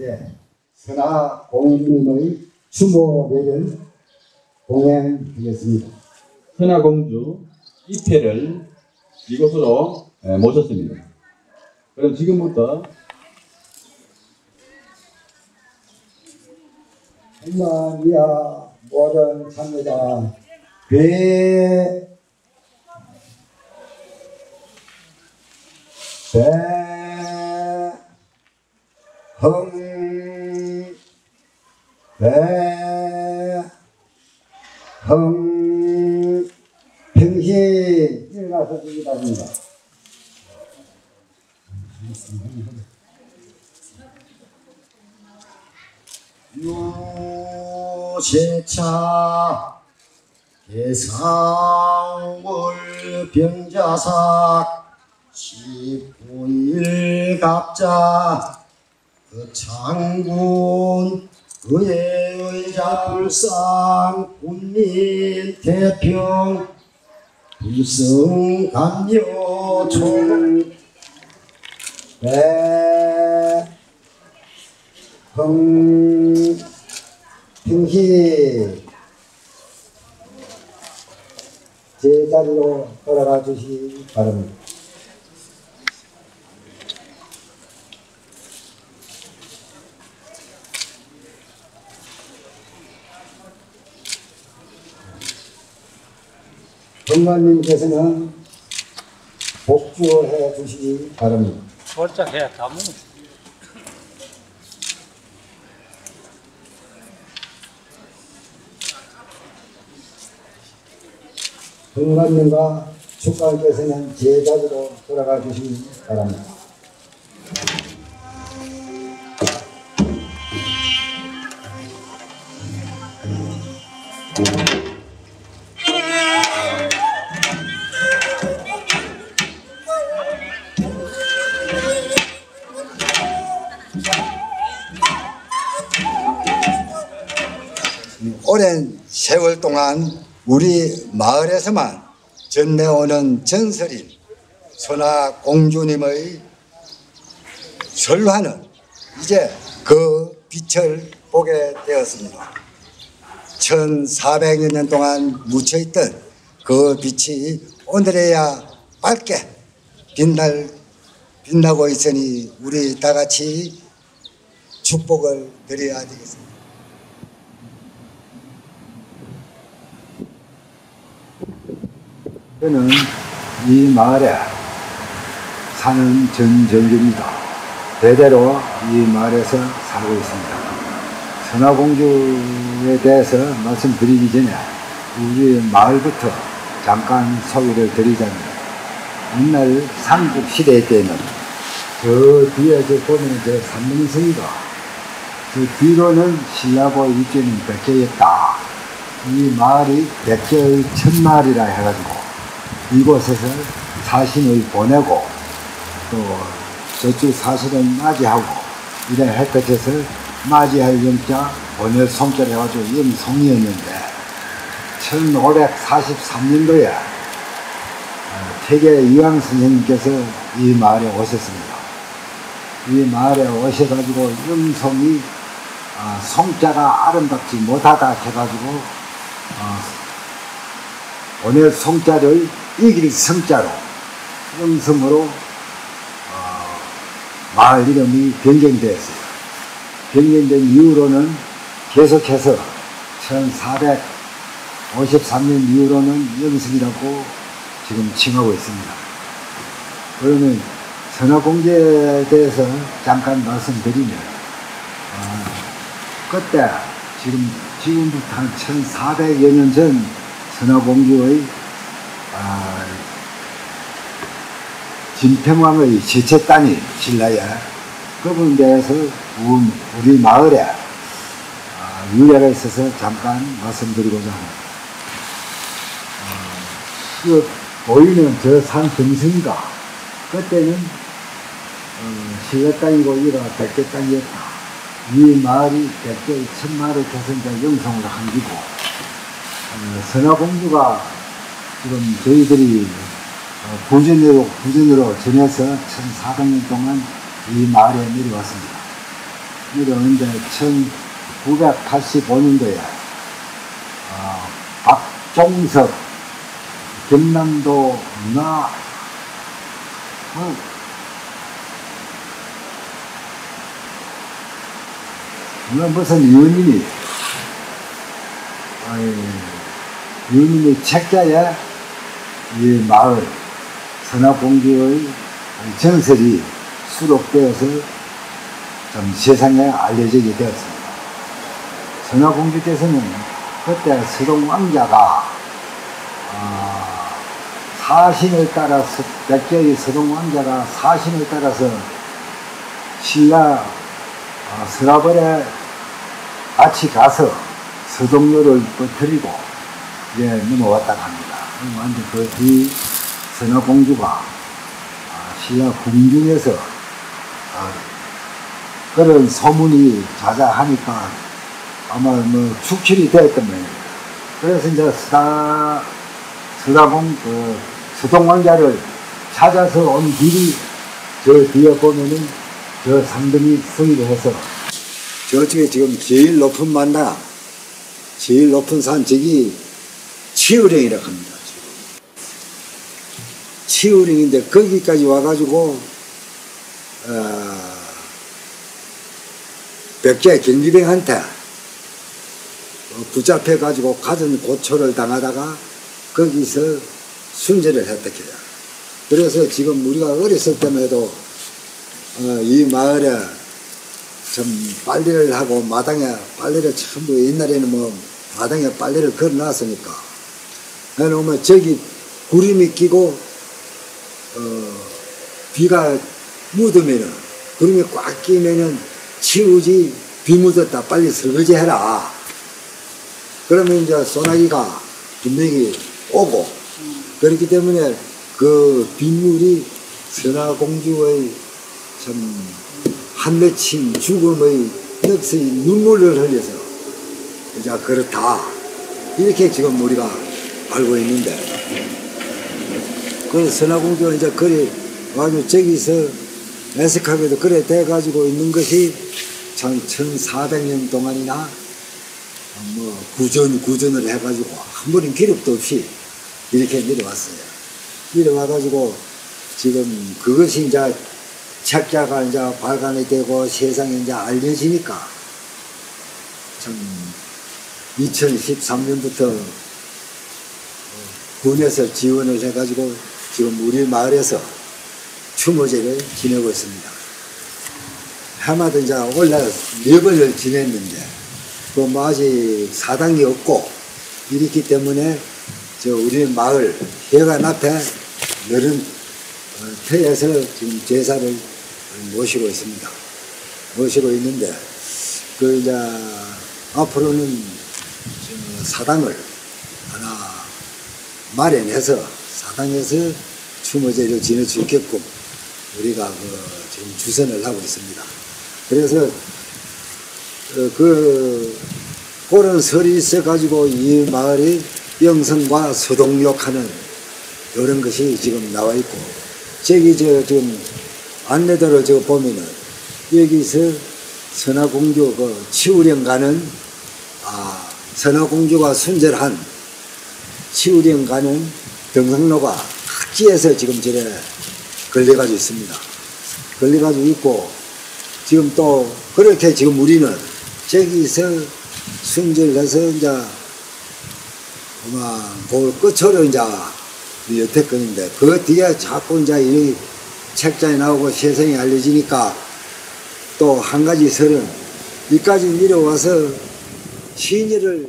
대에 선하 공주님의 추모례를 동행하겠습니다. 선하 공주 입회를 이곳으로 예, 모셨습니다. 그럼 지금부터 한마리아 모든 참여자 배 배, 흥, 배, 흥, 평시 일어나서 주기 바랍니다. 유세차. 개상월 병자삭. 19일 갑자. 그 장군 의회의자 불상 군민 대평 불성 감요 총 배, 흥, 평시 제자리로 돌아가 주시기 바랍니다. 동관님께서는 복주해 주시기 바랍니다. 살짝 해야 다 먹어. 동관님과 축가께서는 제자리로 돌아가 주시기 바랍니다. 동안 우리 마을에서만 전해오는 전설인 선화 공주님의 설화는 이제 그 빛을 보게 되었습니다. 1400여 년 동안 묻혀있던 그 빛이 오늘에야 밝게 빛날, 빛나고 있으니 우리 다 같이 축복을 드려야 되겠습니다. 저는 이 마을에 사는 전정규입니다. 대대로 이 마을에서 살고 있습니다. 선화공주에 대해서 말씀드리기 전에 우리 마을부터 잠깐 소개를 드리자면 옛날 삼국 시대 때는 저 뒤에 저 보면 저 삼명성이가 그 뒤로는 신라고 입지는 백제였다. 이 마을이 백제의 첫마을이라 해가지고 이곳에서 사신을 보내고 또 저쪽 사신을 맞이하고 이래 햇볕에서 맞이할 영자 보낼 성자를 해가지고 영성이었는데 1543년도에 어, 태계 이왕 선생님께서 이 마을에 오셨습니다. 이 마을에 오셔가지고 영성이 어, 성자가 아름답지 못하다 해가지고 어, 오늘 성자를 이길 성자로 영성으로 어, 마을 이름이 변경되었어요. 변경된 이후로는 계속해서 1453년 이후로는 영성이라고 지금 칭하고 있습니다. 그러면 선화공제에 대해서 잠깐 말씀드리면 어, 그때 지금 지금부터 한 1400여 년 전 선화공주의 아, 진평왕의 제체 딸이 신라야 그분에 대해서 우- 우리 마을에 아, 유래가 있어서 잠깐 말씀드리고자 합니다. 어, 그 보이는 저산 정승이가 그때는 어, 신라 땅이고 이가 백제 땅이었다. 이 마을이 첫 마을의 개선자 영성으로 한기고 어, 선화공주가 지금 저희들이 어, 부전으로, 부전으로 전해서 1400년 동안 이 마을에 내려왔습니다. 내려오는데 1985년도에 어, 박종석 경남도 문화 어, 뭐 무슨 위원님이 위원님이 책자에 이 마을 선화공주의 전설이 수록되어서 좀 세상에 알려지게 되었습니다. 선화공주께서는 그때 서동 왕자가 아, 사신을 따라서 백제의 서동 왕자가 사신을 따라서 신라 아, 서라벌에 같이 가서 서동료를 퍼뜨리고 이제 넘어왔다고 합니다. 완전 그뒤 선화공주가 아, 신라 궁중에서 아, 그런 소문이 자자하니까 아마 뭐 축출이 되었던 모양입니다. 그래서 이제 서다, 서다공, 그, 서동왕자를 찾아서 온 길이 저 뒤에 보면은 저 상등이 서기도 해서 저쪽에 지금 제일 높은 만나, 제일 높은 산, 저기 치우령이라고 합니다. 치우령인데 거기까지 와가지고, 어, 백제 경비병한테 어, 붙잡혀가지고 가진 고초를 당하다가 거기서 순절을 했다 해요. 그래서 지금 우리가 어렸을 때만 해도 어, 이 마을에 좀 빨래를 하고 마당에 빨래를 전부 옛날에는 뭐 마당에 빨래를 걸어놨으니까 해놓으면 저기 구름이 끼고 어, 비가 묻으면은 구름이 꽉 끼면은 치우지 비 묻었다 빨리 설거지 해라. 그러면 이제 소나기가 분명히 오고 그렇기 때문에 그 빗물이 선화공주의 참 한맺힌 죽음의 넋의 눈물을 흘려서 이제 그렇다 이렇게 지금 우리가 알고 있는데 그 선화공주가 이제 그리 아주 저기서 애석하게도 그래 돼가지고 있는 것이 참 1400년 동안이나 뭐 구전 구전을 해가지고 한 번은 기록도 없이 이렇게 내려왔어요. 내려와가지고 지금 그것이 이제 책자가 이제 발간이 되고 세상에 이제 알려지니까 참 2013년부터 군에서 지원을 해가지고 지금 우리 마을에서 추모제를 지내고 있습니다. 해마다 이제 원래 네 번을 지냈는데 그뭐 아직 사당이 없고 이렇기 때문에 저 우리 마을 해관 앞에 어, 터에서 지금 제사를 모시고 있습니다. 모시고 있는데 그 이제 앞으로는 저 사당을 하나 마련해서 사당에서 추모제를 지낼 수 있게끔 우리가 그 지금 주선을 하고 있습니다. 그래서 어, 그 그런 설이 있어가지고 이 마을이 영성과 서동역하는 이런 것이 지금 나와 있고 저기 저 지금 안내도를 저 보면은 여기서 선화공주 그 치우령 가는 아 선화공주가 순절한 치우령 가는 등성로가 각지에서 지금 저래 걸려가지고 있습니다. 걸려가지고 있고 지금 또 그렇게 지금 우리는 저기서 순절해서 이제 아마 그 끝으로 이제 여태껏인데 그 뒤에 자꾸 이제 이 책자에 나오고 세상에 알려지니까 또 한 가지 설은 이까지 내려와서 시인을